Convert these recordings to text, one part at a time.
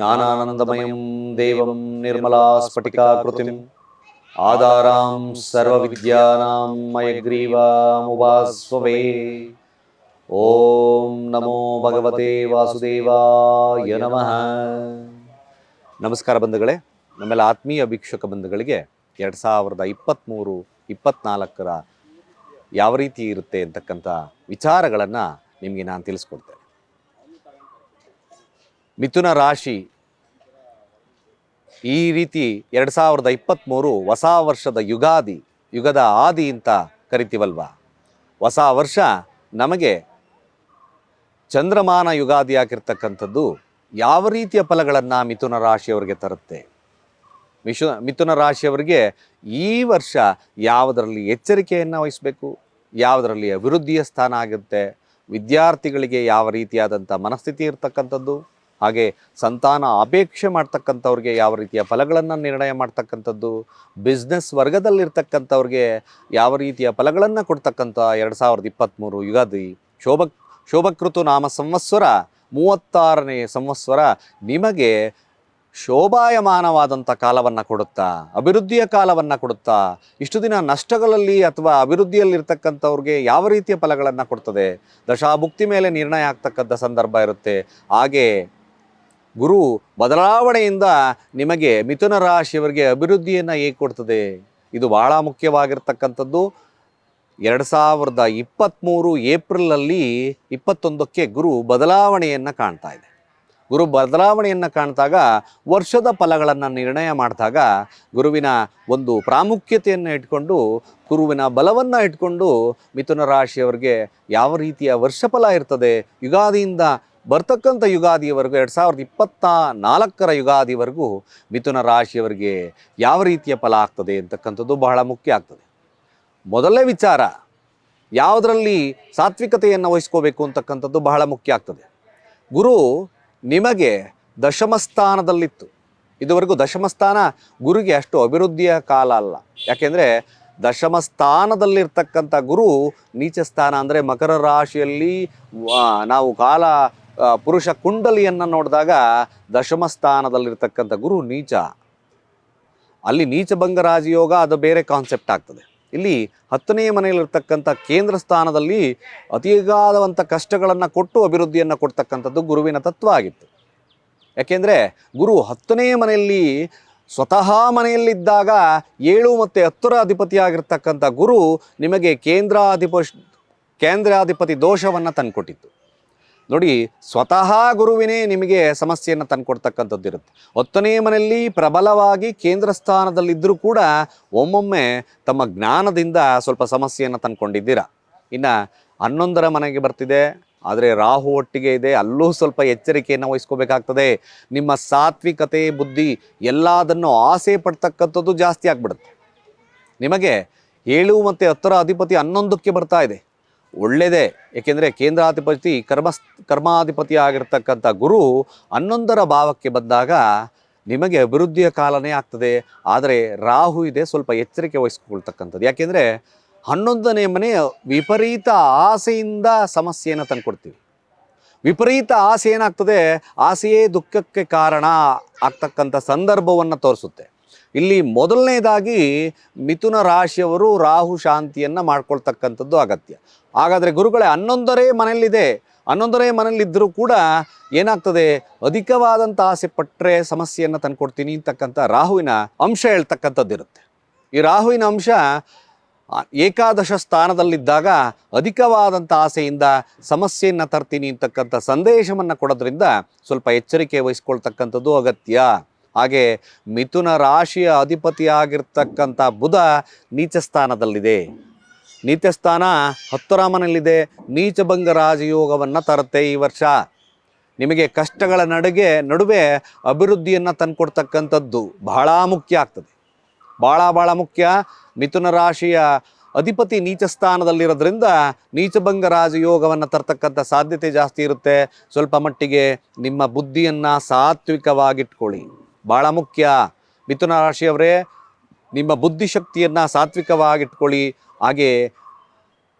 ज्ञानानन्दमयं देवं निर्मलास्फटिकाकृतिम् आधारां सर्वविद्यानां मयग्रीवामुपास्ववे ॐ नमो ಭಗವತೆ ವಾಸುದೇವಾಯ ನಮಃ ನಮಸ್ಕಾರ ಬಂಧುಗಳೇ ನಮ್ಮೆಲ್ಲ ಆತ್ಮೀಯ ವೀಕ್ಷಕ ಬಂಧುಗಳಿಗೆ ಎರಡು ಸಾವಿರದ ಇಪ್ಪತ್ತ್ಮೂರು ಇಪ್ಪತ್ತ್ನಾಲ್ಕರ ಯಾವ ರೀತಿ ಇರುತ್ತೆ ಅಂತಕ್ಕಂಥ ವಿಚಾರಗಳನ್ನು ನಿಮಗೆ ನಾನು ತಿಳಿಸ್ಕೊಡ್ತೇನೆ ಮಿಥುನ ರಾಶಿ ಈ ರೀತಿ ಎರಡು ಸಾವಿರದ ಇಪ್ಪತ್ತ್ಮೂರು ಹೊಸ ವರ್ಷದ ಯುಗಾದಿ, ಯುಗದ ಆದಿ ಅಂತ ಕರಿತೀವಲ್ವಾ? ಹೊಸ ವರ್ಷ ನಮಗೆ ಚಂದ್ರಮಾನ ಯುಗಾದಿ ಆಗಿರ್ತಕ್ಕಂಥದ್ದು ಯಾವ ರೀತಿಯ ಫಲಗಳನ್ನು ಮಿಥುನ ರಾಶಿಯವರಿಗೆ ತರುತ್ತೆ? ಮಿಶು, ಮಿಥುನ ರಾಶಿಯವರಿಗೆ ಈ ವರ್ಷ ಯಾವುದರಲ್ಲಿ ಎಚ್ಚರಿಕೆಯನ್ನು ವಹಿಸಬೇಕು? ಯಾವುದರಲ್ಲಿ ಅಭಿವೃದ್ಧಿಯ ಸ್ಥಾನ ಆಗುತ್ತೆ? ವಿದ್ಯಾರ್ಥಿಗಳಿಗೆ ಯಾವ ರೀತಿಯಾದಂಥ ಮನಸ್ಥಿತಿ ಇರ್ತಕ್ಕಂಥದ್ದು? ಹಾಗೆ ಸಂತಾನ ಅಪೇಕ್ಷೆ ಮಾಡ್ತಕ್ಕಂಥವ್ರಿಗೆ ಯಾವ ರೀತಿಯ ಫಲಗಳನ್ನು ನಿರ್ಣಯ ಮಾಡ್ತಕ್ಕಂಥದ್ದು ಬಿಸ್ನೆಸ್ ವರ್ಗದಲ್ಲಿರ್ತಕ್ಕಂಥವ್ರಿಗೆ ಯಾವ ರೀತಿಯ ಫಲಗಳನ್ನು ಕೊಡ್ತಕ್ಕಂಥ ಎರಡು ಸಾವಿರದ ಇಪ್ಪತ್ತ್ಮೂರು ಯುಗಾದಿ ಶೋಭ, ಶೋಭಕೃತು ನಾಮ ಸಂವತ್ಸರ ಮೂವತ್ತಾರನೇ ಸಂವತ್ಸರ ನಿಮಗೆ ಶೋಭಾಯಮಾನವಾದಂಥ ಕಾಲವನ್ನು ಕೊಡುತ್ತಾ, ಅಭಿವೃದ್ಧಿಯ ಕಾಲವನ್ನು ಕೊಡುತ್ತಾ, ಇಷ್ಟು ದಿನ ನಷ್ಟಗಳಲ್ಲಿ ಅಥವಾ ಅಭಿವೃದ್ಧಿಯಲ್ಲಿರ್ತಕ್ಕಂಥವ್ರಿಗೆ ಯಾವ ರೀತಿಯ ಫಲಗಳನ್ನು ಕೊಡ್ತದೆ, ದಶಾಭುಕ್ತಿ ಮೇಲೆ ನಿರ್ಣಯ ಆಗ್ತಕ್ಕಂಥ ಸಂದರ್ಭ ಇರುತ್ತೆ. ಹಾಗೆ ಗುರು ಬದಲಾವಣೆಯಿಂದ ನಿಮಗೆ ಮಿಥುನ ರಾಶಿಯವರಿಗೆ ಅಭಿವೃದ್ಧಿಯನ್ನು ಹೇಗೆ ಕೊಡ್ತದೆ? ಇದು ಬಹಳ ಮುಖ್ಯವಾಗಿರ್ತಕ್ಕಂಥದ್ದು. ಎರಡು ಸಾವಿರದ ಇಪ್ಪತ್ತ್ಮೂರು ಏಪ್ರಿಲಲ್ಲಿ ಇಪ್ಪತ್ತೊಂದಕ್ಕೆ ಗುರು ಬದಲಾವಣೆಯನ್ನು ಕಾಣ್ತಾ ಇದೆ. ಗುರು ಬದಲಾವಣೆಯನ್ನು ಕಾಣ್ತಾಗ ವರ್ಷದ ಫಲಗಳನ್ನು ನಿರ್ಣಯ ಮಾಡಿದಾಗ ಗುರುವಿನ ಒಂದು ಪ್ರಾಮುಖ್ಯತೆಯನ್ನು ಇಟ್ಕೊಂಡು, ಗುರುವಿನ ಬಲವನ್ನು ಇಟ್ಕೊಂಡು ಮಿಥುನ ರಾಶಿಯವರಿಗೆ ಯಾವ ರೀತಿಯ ವರ್ಷಫಲ ಇರ್ತದೆ, ಯುಗಾದಿಯಿಂದ ಬರ್ತಕ್ಕಂಥ ಯುಗಾದಿಯವರೆಗೂ ಎರಡು ಸಾವಿರದ ಇಪ್ಪತ್ತ ನಾಲ್ಕರ ಯುಗಾದಿವರೆಗೂ ಮಿಥುನ ರಾಶಿಯವರಿಗೆ ಯಾವ ರೀತಿಯ ಫಲ ಆಗ್ತದೆ ಅಂತಕ್ಕಂಥದ್ದು ಬಹಳ ಮುಖ್ಯ ಆಗ್ತದೆ. ಮೊದಲನೇ ವಿಚಾರ, ಯಾವುದರಲ್ಲಿ ಸಾತ್ವಿಕತೆಯನ್ನು ವಹಿಸ್ಕೋಬೇಕು ಅಂತಕ್ಕಂಥದ್ದು ಬಹಳ ಮುಖ್ಯ ಆಗ್ತದೆ. ಗುರು ನಿಮಗೆ ದಶಮಸ್ಥಾನದಲ್ಲಿತ್ತು ಇದುವರೆಗೂ ದಶಮಸ್ಥಾನ ಗುರುಗೆ ಅಷ್ಟು ಅಭಿವೃದ್ಧಿಯ ಕಾಲ ಅಲ್ಲ. ಯಾಕೆಂದರೆ ದಶಮಸ್ಥಾನದಲ್ಲಿರ್ತಕ್ಕಂಥ ಗುರು ನೀಚ ಸ್ಥಾನ ಅಂದರೆ ಮಕರ ರಾಶಿಯಲ್ಲಿ ನಾವು ಕಾಲ ಪುರುಷ ಕುಂಡಲಿಯನ್ನು ನೋಡಿದಾಗ ದಶಮ ಸ್ಥಾನದಲ್ಲಿರ್ತಕ್ಕಂಥ ಗುರು ನೀಚ. ಅಲ್ಲಿ ನೀಚ ಬಂಗರಾಜ ಯೋಗ ಅದು ಬೇರೆ ಕಾನ್ಸೆಪ್ಟ್ ಆಗ್ತದೆ. ಇಲ್ಲಿ ಹತ್ತನೇ ಮನೆಯಲ್ಲಿರ್ತಕ್ಕಂಥ ಕೇಂದ್ರ ಸ್ಥಾನದಲ್ಲಿ ಅತಿಗಾದವಂಥ ಕಷ್ಟಗಳನ್ನು ಕೊಟ್ಟು ಅಭಿವೃದ್ಧಿಯನ್ನು ಕೊಡ್ತಕ್ಕಂಥದ್ದು ಗುರುವಿನ ತತ್ವ ಆಗಿತ್ತು. ಯಾಕೆಂದರೆ ಗುರು ಹತ್ತನೇ ಮನೆಯಲ್ಲಿ ಸ್ವತಃ ಮನೆಯಲ್ಲಿದ್ದಾಗ ಏಳು ಮತ್ತು ಹತ್ತರ ಅಧಿಪತಿಯಾಗಿರ್ತಕ್ಕಂಥ ಗುರು ನಿಮಗೆ ಕೇಂದ್ರಾಧಿಪ ಕೇಂದ್ರಾಧಿಪತಿ ದೋಷವನ್ನು ತಂದುಕೊಟ್ಟಿತ್ತು. ನೋಡಿ, ಸ್ವತಃ ಗುರುವಿನೇ ನಿಮಗೆ ಸಮಸ್ಯೆಯನ್ನು ತಂದುಕೊಡ್ತಕ್ಕಂಥದ್ದು ಇರುತ್ತೆ. ಹತ್ತನೇ ಮನೆಯಲ್ಲಿ ಪ್ರಬಲವಾಗಿ ಕೇಂದ್ರ ಸ್ಥಾನದಲ್ಲಿದ್ದರೂ ಕೂಡ ಒಮ್ಮೊಮ್ಮೆ ತಮ್ಮ ಜ್ಞಾನದಿಂದ ಸ್ವಲ್ಪ ಸಮಸ್ಯೆಯನ್ನು ತಂದ್ಕೊಂಡಿದ್ದೀರಾ? ಇನ್ನು ಹನ್ನೊಂದರ ಮನೆಗೆ ಬರ್ತಿದೆ, ಆದರೆ ರಾಹು ಒಟ್ಟಿಗೆ ಇದೆ, ಅಲ್ಲೂ ಸ್ವಲ್ಪ ಎಚ್ಚರಿಕೆಯನ್ನು ವಹಿಸ್ಕೋಬೇಕಾಗ್ತದೆ. ನಿಮ್ಮ ಸಾತ್ವಿಕತೆ, ಬುದ್ಧಿ ಎಲ್ಲದನ್ನು ಆಸೆ ಪಡ್ತಕ್ಕಂಥದ್ದು ಜಾಸ್ತಿ ಆಗ್ಬಿಡುತ್ತೆ. ನಿಮಗೆ ಏಳು ಮತ್ತು ಹತ್ತರ ಅಧಿಪತಿ ಹನ್ನೊಂದಕ್ಕೆ ಬರ್ತಾ ಇದೆ. ಒಳ್ಳೆಯದೇ ಏಕೆಂದರೆ ಕೇಂದ್ರಾಧಿಪತಿ ಕರ್ಮ ಕರ್ಮಾಧಿಪತಿ ಆಗಿರ್ತಕ್ಕಂಥ ಗುರು ಹನ್ನೊಂದರ ಭಾವಕ್ಕೆ ಬಂದಾಗ ನಿಮಗೆ ಅಭಿವೃದ್ಧಿಯ ಕಾಲನೇ ಆಗ್ತದೆ. ಆದರೆ ರಾಹು ಇದೆ, ಸ್ವಲ್ಪ ಎಚ್ಚರಿಕೆ ವಹಿಸ್ಕೊಳ್ತಕ್ಕಂಥದ್ದು. ಯಾಕೆಂದರೆ ಹನ್ನೊಂದನೇ ಮನೆ ವಿಪರೀತ ಆಸೆಯಿಂದ ಸಮಸ್ಯೆಯನ್ನು ತಂದುಕೊಡ್ತೀವಿ. ವಿಪರೀತ ಆಸೆ ಏನಾಗ್ತದೆ? ಆಸೆಯೇ ದುಃಖಕ್ಕೆ ಕಾರಣ ಆಗ್ತಕ್ಕಂಥ ಸಂದರ್ಭವನ್ನು ತೋರಿಸುತ್ತೆ. ಇಲ್ಲಿ ಮೊದಲನೇದಾಗಿ ಮಿಥುನ ರಾಶಿಯವರು ರಾಹು ಶಾಂತಿಯನ್ನು ಮಾಡ್ಕೊಳ್ತಕ್ಕಂಥದ್ದು ಅಗತ್ಯ. ಹಾಗಾದರೆ ಗುರುಗಳೇ, ಹನ್ನೊಂದರೇ ಮನೆಯಲ್ಲಿದೆ. ಹನ್ನೊಂದರೇ ಮನೆಯಲ್ಲಿದ್ದರೂ ಕೂಡ ಏನಾಗ್ತದೆ? ಅಧಿಕವಾದಂಥ ಆಸೆ ಪಟ್ಟರೆ ಸಮಸ್ಯೆಯನ್ನು ತಂದುಕೊಡ್ತೀನಿ ಅಂತಕ್ಕಂಥ ರಾಹುವಿನ ಅಂಶ ಹೇಳ್ತಕ್ಕಂಥದ್ದು ಇರುತ್ತೆ. ಈ ರಾಹುವಿನ ಅಂಶ ಏಕಾದಶ ಸ್ಥಾನದಲ್ಲಿದ್ದಾಗ ಅಧಿಕವಾದಂಥ ಆಸೆಯಿಂದ ಸಮಸ್ಯೆಯನ್ನು ತರ್ತೀನಿ ಅಂತಕ್ಕಂಥ ಸಂದೇಶವನ್ನು ಕೊಡೋದ್ರಿಂದ ಸ್ವಲ್ಪ ಎಚ್ಚರಿಕೆ ವಹಿಸ್ಕೊಳ್ತಕ್ಕಂಥದ್ದು ಅಗತ್ಯ. ಹಾಗೆ ಮಿಥುನ ರಾಶಿಯ ಅಧಿಪತಿಯಾಗಿರ್ತಕ್ಕಂಥ ಬುಧ ನೀಚ ಸ್ಥಾನದಲ್ಲಿದೆ ನೀಚ ಸ್ಥಾನ ಹತ್ತುರಾಮನಲ್ಲಿದೆ. ನೀಚಭಂಗ ರಾಜಯೋಗವನ್ನು ತರುತ್ತೆ ಈ ವರ್ಷ. ನಿಮಗೆ ಕಷ್ಟಗಳ ನಡುಗೆ ನಡುವೆ ಅಭಿವೃದ್ಧಿಯನ್ನು ತಂದುಕೊಡ್ತಕ್ಕಂಥದ್ದು ಬಹಳ ಮುಖ್ಯ ಆಗ್ತದೆ. ಭಾಳ ಭಾಳ ಮುಖ್ಯ. ಮಿಥುನ ರಾಶಿಯ ಅಧಿಪತಿ ನೀಚ ಸ್ಥಾನದಲ್ಲಿರೋದ್ರಿಂದ ನೀಚಭಂಗ ರಾಜಯೋಗವನ್ನು ತರ್ತಕ್ಕಂಥ ಸಾಧ್ಯತೆ ಜಾಸ್ತಿ ಇರುತ್ತೆ. ಸ್ವಲ್ಪ ಮಟ್ಟಿಗೆ ನಿಮ್ಮ ಬುದ್ಧಿಯನ್ನು ಸಾತ್ವಿಕವಾಗಿಟ್ಕೊಳ್ಳಿ. ಭಾಳ ಮುಖ್ಯ. ಮಿಥುನ ರಾಶಿಯವರೇ, ನಿಮ್ಮ ಬುದ್ಧಿಶಕ್ತಿಯನ್ನು ಸಾತ್ವಿಕವಾಗಿಟ್ಕೊಳ್ಳಿ. ಹಾಗೆ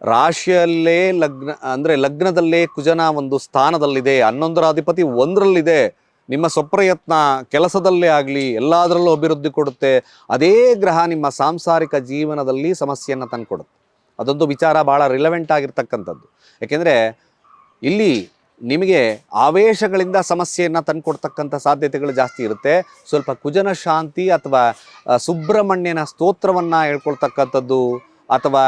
ರಾಶಿಯಲ್ಲೇ ಲಗ್ನ, ಅಂದರೆ ಲಗ್ನದಲ್ಲೇ ಕುಜನ ಒಂದು ಸ್ಥಾನದಲ್ಲಿದೆ ಹನ್ನೊಂದರ ಅಧಿಪತಿ ಒಂದರಲ್ಲಿದೆ, ನಿಮ್ಮ ಸ್ವಪ್ರಯತ್ನ ಕೆಲಸದಲ್ಲೇ ಆಗಲಿ, ಎಲ್ಲದರಲ್ಲೂ ಅಭಿವೃದ್ಧಿ ಕೊಡುತ್ತೆ, ಅದೇ ಗ್ರಹ ನಿಮ್ಮ ಸಾಂಸಾರಿಕ ಜೀವನದಲ್ಲಿ ಸಮಸ್ಯೆಯನ್ನು ತಂದುಕೊಡುತ್ತೆ. ಅದೊಂದು ವಿಚಾರ ಭಾಳ ರಿಲೆವೆಂಟ್ ಆಗಿರ್ತಕ್ಕಂಥದ್ದು. ಯಾಕೆಂದರೆ ಇಲ್ಲಿ ನಿಮಗೆ ಆವೇಶಗಳಿಂದ ಸಮಸ್ಯೆಯನ್ನು ತಂದುಕೊಡ್ತಕ್ಕಂಥ ಸಾಧ್ಯತೆಗಳು ಜಾಸ್ತಿ ಇರುತ್ತೆ. ಸ್ವಲ್ಪ ಕುಜನ ಶಾಂತಿ ಅಥವಾ ಸುಬ್ರಹ್ಮಣ್ಯನ ಸ್ತೋತ್ರವನ್ನು ಹೇಳ್ಕೊಳ್ತಕ್ಕಂಥದ್ದು ಅಥವಾ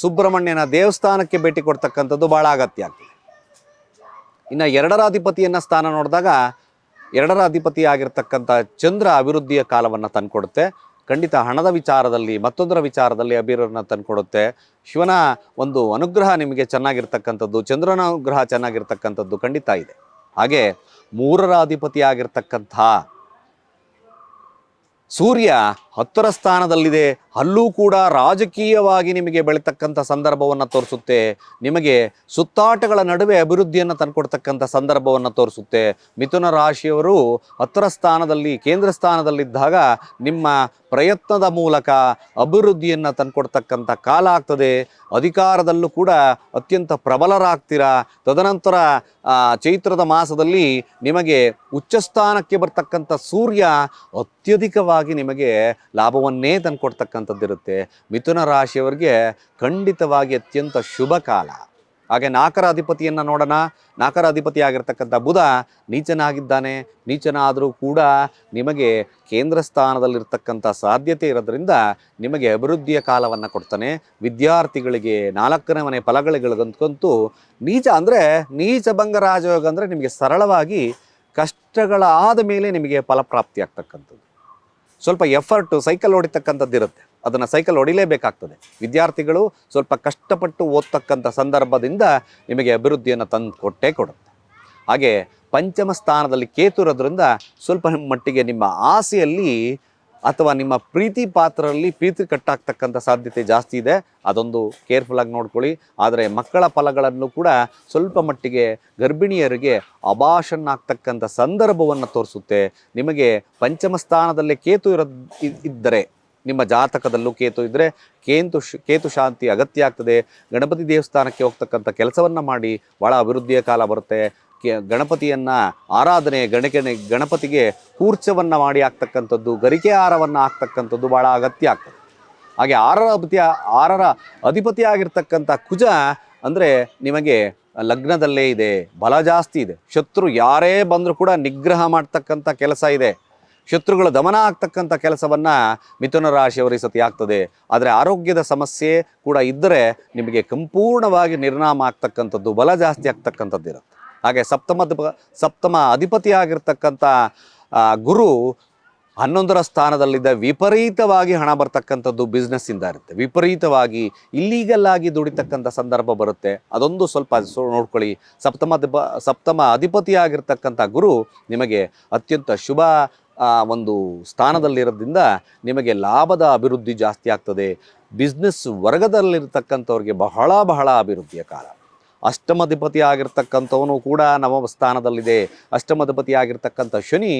ಸುಬ್ರಹ್ಮಣ್ಯನ ದೇವಸ್ಥಾನಕ್ಕೆ ಭೇಟಿ ಕೊಡ್ತಕ್ಕಂಥದ್ದು ಭಾಳ ಅಗತ್ಯ ಆಗ್ತದೆ. ಇನ್ನು ಎರಡರ ಅಧಿಪತಿಯನ್ನು ಸ್ಥಾನ ನೋಡಿದಾಗ ಎರಡರ ಅಧಿಪತಿ ಆಗಿರ್ತಕ್ಕಂಥ ಚಂದ್ರ ಅಭಿವೃದ್ಧಿಯ ಕಾಲವನ್ನು ತಂದುಕೊಡುತ್ತೆ. ಖಂಡಿತ ಹಣದ ವಿಚಾರದಲ್ಲಿ, ಮತ್ತೊಂದರ ವಿಚಾರದಲ್ಲಿ ಅಭಿರನ್ನ ತಂದುಕೊಡುತ್ತೆ. ಶಿವನ ಒಂದು ಅನುಗ್ರಹ ನಿಮಗೆ ಚೆನ್ನಾಗಿರ್ತಕ್ಕಂಥದ್ದು, ಚಂದ್ರನ ಅನುಗ್ರಹ ಚೆನ್ನಾಗಿರ್ತಕ್ಕಂಥದ್ದು ಖಂಡಿತ ಇದೆ. ಹಾಗೆ ಮೂರರ ಅಧಿಪತಿ ಆಗಿರ್ತಕ್ಕಂಥ ಸೂರ್ಯ ಹತ್ತರ ಸ್ಥಾನದಲ್ಲಿದೆ. ಅಲ್ಲೂ ಕೂಡ ರಾಜಕೀಯವಾಗಿ ನಿಮಗೆ ಬೆಳೀತಕ್ಕಂಥ ಸಂದರ್ಭವನ್ನು ತೋರಿಸುತ್ತೆ. ನಿಮಗೆ ಸುತ್ತಾಟಗಳ ನಡುವೆ ಅಭಿವೃದ್ಧಿಯನ್ನು ತಂದುಕೊಡ್ತಕ್ಕಂಥ ಸಂದರ್ಭವನ್ನು ತೋರಿಸುತ್ತೆ. ಮಿಥುನ ರಾಶಿಯವರು ಹತ್ತರ ಸ್ಥಾನದಲ್ಲಿ, ಕೇಂದ್ರ ಸ್ಥಾನದಲ್ಲಿದ್ದಾಗ ನಿಮ್ಮ ಪ್ರಯತ್ನದ ಮೂಲಕ ಅಭಿವೃದ್ಧಿಯನ್ನು ತಂದುಕೊಡ್ತಕ್ಕಂಥ ಕಾಲ ಆಗ್ತದೆ. ಅಧಿಕಾರದಲ್ಲೂ ಕೂಡ ಅತ್ಯಂತ ಪ್ರಬಲರಾಗ್ತೀರಾ? ತದನಂತರ ಚೈತ್ರದ ಮಾಸದಲ್ಲಿ ನಿಮಗೆ ಉಚ್ಚಸ್ಥಾನಕ್ಕೆ ಬರ್ತಕ್ಕಂಥ ಸೂರ್ಯ ಅತ್ಯಧಿಕವಾಗಿ ನಿಮಗೆ ಲಾಭವನ್ನೇ ತಂದುಕೊಡ್ತಕ್ಕಂಥದ್ದಿರುತ್ತೆ ಮಿಥುನ ರಾಶಿಯವರಿಗೆ ಖಂಡಿತವಾಗಿ ಅತ್ಯಂತ ಶುಭ ಕಾಲ. ಹಾಗೆ ನಾಕರ ಅಧಿಪತಿಯನ್ನು ನೋಡೋಣ. ನಾಕರ ಅಧಿಪತಿ ಆಗಿರ್ತಕ್ಕಂಥ ಬುಧ ನೀಚನಾಗಿದ್ದಾನೆ. ನೀಚನಾದರೂ ಕೂಡ ನಿಮಗೆ ಕೇಂದ್ರ ಸ್ಥಾನದಲ್ಲಿರ್ತಕ್ಕಂಥ ಸಾಧ್ಯತೆ ಇರೋದ್ರಿಂದ ನಿಮಗೆ ಅಭಿವೃದ್ಧಿಯ ಕಾಲವನ್ನು ಕೊಡ್ತಾನೆ. ವಿದ್ಯಾರ್ಥಿಗಳಿಗೆ ನಾಲ್ಕನೇ ಮನೆ ಫಲಗಳಿಗಂತೂ ನೀಚ ಅಂದರೆ ನೀಚ ಭಂಗ ರಾಜಯೋಗ ಅಂದರೆ ನಿಮಗೆ ಸರಳವಾಗಿ ಕಷ್ಟಗಳ ಆದ ಮೇಲೆ ನಿಮಗೆ ಫಲಪ್ರಾಪ್ತಿ ಆಗ್ತಕ್ಕಂಥದ್ದು ಸ್ವಲ್ಪ ಎಫರ್ಟು ಸೈಕಲ್ ಹೊಡಿತಕ್ಕಂಥದ್ದು ಇರುತ್ತೆ. ಅದನ್ನು ಸೈಕಲ್ ಹೊಡಿಲೇಬೇಕಾಗ್ತದೆ ವಿದ್ಯಾರ್ಥಿಗಳು ಸ್ವಲ್ಪ ಕಷ್ಟಪಟ್ಟು ಓದ್ತಕ್ಕಂಥ ಸಂದರ್ಭದಿಂದ ನಿಮಗೆ ಅಭಿವೃದ್ಧಿಯನ್ನು ತಂದು ಕೊಟ್ಟೇ ಕೊಡುತ್ತೆ. ಹಾಗೆ ಪಂಚಮ ಸ್ಥಾನದಲ್ಲಿ ಕೇತು ಇರೋದ್ರಿಂದ ಸ್ವಲ್ಪ ಮಟ್ಟಿಗೆ ನಿಮ್ಮ ಆಸೆಯಲ್ಲಿ ಅಥವಾ ನಿಮ್ಮ ಪ್ರೀತಿ ಪಾತ್ರರಲ್ಲಿ ಪ್ರೀತಿ ಕಟ್ಟಾಗ್ತಕ್ಕಂಥ ಸಾಧ್ಯತೆ ಜಾಸ್ತಿ ಇದೆ, ಅದೊಂದು ಕೇರ್ಫುಲ್ಲಾಗಿ ನೋಡ್ಕೊಳ್ಳಿ. ಆದರೆ ಮಕ್ಕಳ ಫಲಗಳನ್ನು ಕೂಡ ಸ್ವಲ್ಪ ಮಟ್ಟಿಗೆ ಗರ್ಭಿಣಿಯರಿಗೆ ಅಭಾಷನ್ ಆಗ್ತಕ್ಕಂಥ ಸಂದರ್ಭವನ್ನು ತೋರಿಸುತ್ತೆ. ನಿಮಗೆ ಪಂಚಮ ಸ್ಥಾನದಲ್ಲೇ ಕೇತು ಇರೋ ಇದ್ದರೆ, ನಿಮ್ಮ ಜಾತಕದಲ್ಲೂ ಕೇತು ಇದ್ದರೆ ಕೇಂತು ಕೇತು ಶಾಂತಿ ಅಗತ್ಯ ಆಗ್ತದೆ. ಗಣಪತಿ ದೇವಸ್ಥಾನಕ್ಕೆ ಹೋಗ್ತಕ್ಕಂಥ ಕೆಲಸವನ್ನು ಮಾಡಿ ಭಾಳ ಅಭಿವೃದ್ಧಿಯ ಕಾಲ ಬರುತ್ತೆ. ಗಣಪತಿಯನ್ನು ಆರಾಧನೆ ಗಣಕನೆ ಗಣಪತಿಗೆ ಕೂರ್ಚವನ್ನು ಮಾಡಿ ಆಗ್ತಕ್ಕಂಥದ್ದು, ಗರಿಕೆ ಹಾರವನ್ನು ಹಾಕ್ತಕ್ಕಂಥದ್ದು ಭಾಳ ಅಗತ್ಯ ಆಗ್ತದೆ. ಹಾಗೆ ಆರರ ಅಧಿಪತಿ ಆರರ ಅಧಿಪತಿಯಾಗಿರ್ತಕ್ಕಂಥ ಕುಜ ಅಂದರೆ ನಿಮಗೆ ಲಗ್ನದಲ್ಲೇ ಇದೆ, ಬಲ ಜಾಸ್ತಿ ಇದೆ. ಶತ್ರು ಯಾರೇ ಬಂದರೂ ಕೂಡ ನಿಗ್ರಹ ಮಾಡ್ತಕ್ಕಂಥ ಕೆಲಸ ಇದೆ. ಶತ್ರುಗಳ ದಮನ ಆಗ್ತಕ್ಕಂಥ ಕೆಲಸವನ್ನು ಮಿಥುನ ರಾಶಿಯವರಿಗೆ ಸತಿ ಆಗ್ತದೆ. ಆದರೆ ಆರೋಗ್ಯದ ಸಮಸ್ಯೆ ಕೂಡ ಇದ್ದರೆ ನಿಮಗೆ ಸಂಪೂರ್ಣವಾಗಿ ನಿರ್ನಾಮ ಆಗ್ತಕ್ಕಂಥದ್ದು, ಬಲ ಜಾಸ್ತಿ ಆಗ್ತಕ್ಕಂಥದ್ದು ಇರುತ್ತೆ ಹಾಗೆ ಸಪ್ತಮ ಸಪ್ತಮ ಅಧಿಪತಿಯಾಗಿರ್ತಕ್ಕಂಥ ಗುರು ಹನ್ನೊಂದರ ಸ್ಥಾನದಲ್ಲಿದ್ದ ವಿಪರೀತವಾಗಿ ಹಣ ಬರ್ತಕ್ಕಂಥದ್ದು ಬಿಸ್ನೆಸ್ಸಿಂದ ಇರುತ್ತೆ. ವಿಪರೀತವಾಗಿ ಇಲ್ಲೀಗಲ್ ಆಗಿ ದುಡಿತಕ್ಕಂಥ ಸಂದರ್ಭ ಬರುತ್ತೆ. ಅದೊಂದು ಸ್ವಲ್ಪ ನೋಡ್ಕೊಳ್ಳಿ. ಸಪ್ತಮ ಸಪ್ತಮ ಅಧಿಪತಿಯಾಗಿರ್ತಕ್ಕಂಥ ಗುರು ನಿಮಗೆ ಅತ್ಯಂತ ಶುಭ ಒಂದು ಸ್ಥಾನದಲ್ಲಿರೋದ್ರಿಂದ ನಿಮಗೆ ಲಾಭದ ಅಭಿವೃದ್ಧಿ ಜಾಸ್ತಿ ಆಗ್ತದೆ. ಬಿಸ್ನೆಸ್ ವರ್ಗದಲ್ಲಿರ್ತಕ್ಕಂಥವ್ರಿಗೆ ಬಹಳ ಬಹಳ ಅಭಿವೃದ್ಧಿಯ ಕಾಲ. ಅಷ್ಟಮಧಿಪತಿ ಆಗಿರ್ತಕ್ಕಂಥವನು ಕೂಡ ನವಮ ಸ್ಥಾನದಲ್ಲಿದೆ. ಅಷ್ಟಮಧಿಪತಿ ಆಗಿರ್ತಕ್ಕಂಥ ಶನಿ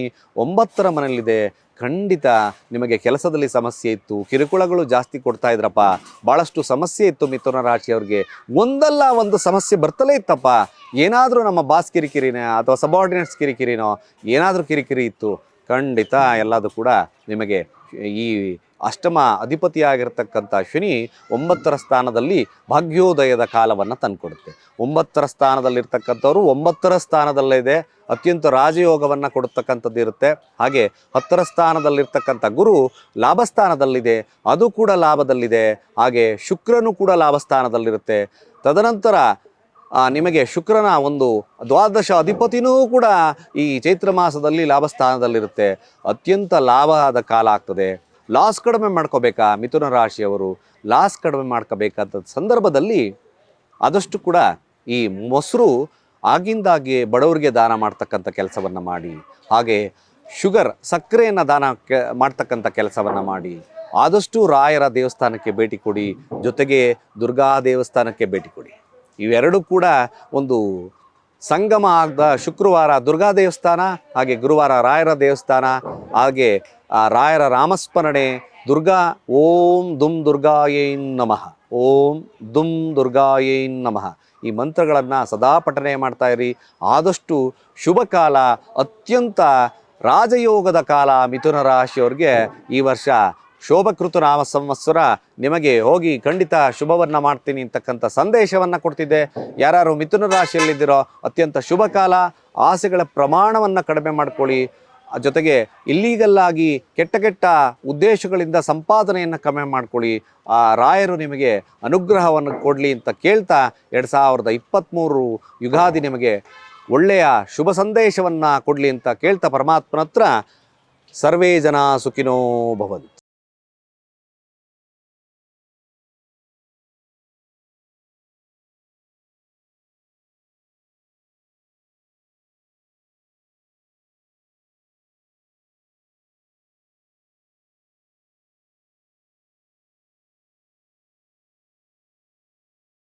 ಒಂಬತ್ತರ ಮನೆಯಲ್ಲಿದೆ. ಖಂಡಿತ ನಿಮಗೆ ಕೆಲಸದಲ್ಲಿ ಸಮಸ್ಯೆ ಇತ್ತು. ಕಿರುಕುಳಗಳು ಜಾಸ್ತಿ ಕೊಡ್ತಾ ಇದ್ರಪ್ಪ. ಭಾಳಷ್ಟು ಸಮಸ್ಯೆ ಇತ್ತು ಮಿಥುನ ರಾಶಿಯವ್ರಿಗೆ. ಒಂದಲ್ಲ ಒಂದು ಸಮಸ್ಯೆ ಬರ್ತಲೇ ಇತ್ತಪ್ಪ. ಏನಾದರೂ ನಮ್ಮ ಬಾಸ್ ಕಿರಿಕಿರಿನೇ ಅಥವಾ ಸಬಾರ್ಡಿನೇಟ್ಸ್ ಕಿರಿಕಿರಿನೋ ಏನಾದರೂ ಕಿರಿಕಿರಿ ಇತ್ತು. ಖಂಡಿತ ಎಲ್ಲದೂ ಕೂಡ ನಿಮಗೆ ಈ ಅಷ್ಟಮ ಅಧಿಪತಿಯಾಗಿರ್ತಕ್ಕಂಥ ಶನಿ ಒಂಬತ್ತರ ಸ್ಥಾನದಲ್ಲಿ ಭಾಗ್ಯೋದಯದ ಕಾಲವನ್ನು ತಂದುಕೊಡುತ್ತೆ. ಒಂಬತ್ತರ ಸ್ಥಾನದಲ್ಲಿರ್ತಕ್ಕಂಥವ್ರು ಒಂಬತ್ತರ ಸ್ಥಾನದಲ್ಲಿದೆ. ಅತ್ಯಂತ ರಾಜಯೋಗವನ್ನು ಕೊಡತಕ್ಕಂಥದ್ದು ಇರುತ್ತೆ. ಹಾಗೆ ಹತ್ತರ ಸ್ಥಾನದಲ್ಲಿರ್ತಕ್ಕಂಥ ಗುರು ಲಾಭಸ್ಥಾನದಲ್ಲಿದೆ ಅದು ಕೂಡ ಲಾಭದಲ್ಲಿದೆ. ಹಾಗೆ ಶುಕ್ರನು ಕೂಡ ಲಾಭಸ್ಥಾನದಲ್ಲಿರುತ್ತೆ ತದನಂತರ ನಿಮಗೆ ಶುಕ್ರನ ಒಂದು ದ್ವಾದಶ ಅಧಿಪತಿನೂ ಕೂಡ ಈ ಚೈತ್ರ ಮಾಸದಲ್ಲಿ ಲಾಭಸ್ಥಾನದಲ್ಲಿರುತ್ತೆ ಅತ್ಯಂತ ಲಾಭ ಆದ ಕಾಲ ಆಗ್ತದೆ. ಲಾಸ್ ಕಡಿಮೆ ಮಾಡ್ಕೋಬೇಕಾ ಮಿಥುನ ರಾಶಿಯವರು ಲಾಸ್ ಕಡಿಮೆ ಮಾಡ್ಕೋಬೇಕಾದ ಸಂದರ್ಭದಲ್ಲಿ ಆದಷ್ಟು ಕೂಡ ಈ ಮೊಸರು ಆಗಿಂದಾಗೆ ಬಡವರಿಗೆ ದಾನ ಮಾಡ್ತಕ್ಕಂಥ ಕೆಲಸವನ್ನು ಮಾಡಿ, ಹಾಗೆ ಶುಗರ್ ಸಕ್ಕರೆಯನ್ನು ದಾನ ಕೆ, ಮಾಡ್ತಕ್ಕಂಥ ಕೆಲಸವನ್ನು ಮಾಡಿ. ಆದಷ್ಟು ರಾಯರ ದೇವಸ್ಥಾನಕ್ಕೆ ಭೇಟಿ ಕೊಡಿ, ಜೊತೆಗೆ ದುರ್ಗಾ ದೇವಸ್ಥಾನಕ್ಕೆ ಭೇಟಿ ಕೊಡಿ. ಇವೆರಡೂ ಕೂಡ ಒಂದು ಸಂಗಮ ಆಗದ ಶುಕ್ರವಾರ ದುರ್ಗಾ ದೇವಸ್ಥಾನ, ಹಾಗೆ ಗುರುವಾರ ರಾಯರ ದೇವಸ್ಥಾನ, ಹಾಗೆ ಆ ರಾಯರ ರಾಮಸ್ಮರಣೆ, ದುರ್ಗಾ, ಓಂ ದುಂ ದುರ್ಗಾಯೈ ನಮಃ, ಓಂ ದುಂ ದುರ್ಗಾಯೈ ನಮಃ. ಈ ಮಂತ್ರಗಳನ್ನು ಸದಾ ಪಠನೆ ಮಾಡ್ತಾ ಇರಿ. ಆದಷ್ಟು ಶುಭ ಕಾಲ, ಅತ್ಯಂತ ರಾಜಯೋಗದ ಕಾಲ ಮಿಥುನ ರಾಶಿಯವ್ರಿಗೆ ಈ ವರ್ಷ ಶೋಭಕೃತು ನಾಮ ಸಂವತ್ಸರ ನಿಮಗೆ ಹೋಗಿ ಖಂಡಿತ ಶುಭವನ್ನು ಮಾಡ್ತೀನಿ ಅಂತಕ್ಕಂಥ ಸಂದೇಶವನ್ನು ಕೊಡ್ತಿದ್ದೆ. ಯಾರು ಮಿಥುನ ರಾಶಿಯಲ್ಲಿದ್ದೀರೋ ಅತ್ಯಂತ ಶುಭ ಕಾಲ, ಆಸೆಗಳ ಪ್ರಮಾಣವನ್ನು ಕಡಿಮೆ ಮಾಡ್ಕೊಳ್ಳಿ. ಜೊತೆಗೆ ಇಲ್ಲೀಗಲ್ಲಾಗಿ ಕೆಟ್ಟ ಕೆಟ್ಟ ಉದ್ದೇಶಗಳಿಂದ ಸಂಪಾದನೆಯನ್ನು ಕಮ್ಮಿ ಮಾಡ್ಕೊಳ್ಳಿ. ಆ ರಾಯರು ನಿಮಗೆ ಅನುಗ್ರಹವನ್ನು ಕೊಡಲಿ ಅಂತ ಕೇಳ್ತಾ ಎರಡು ಸಾವಿರದ ಇಪ್ಪತ್ತ್ಮೂರು ಯುಗಾದಿ ನಿಮಗೆ ಒಳ್ಳೆಯ ಶುಭ ಸಂದೇಶವನ್ನು ಕೊಡಲಿ ಅಂತ ಕೇಳ್ತಾ ಪರಮಾತ್ಮನ ಹತ್ರ. ಸರ್ವೇ ಜನ ಸುಖಿನೋ ಭವಂತು.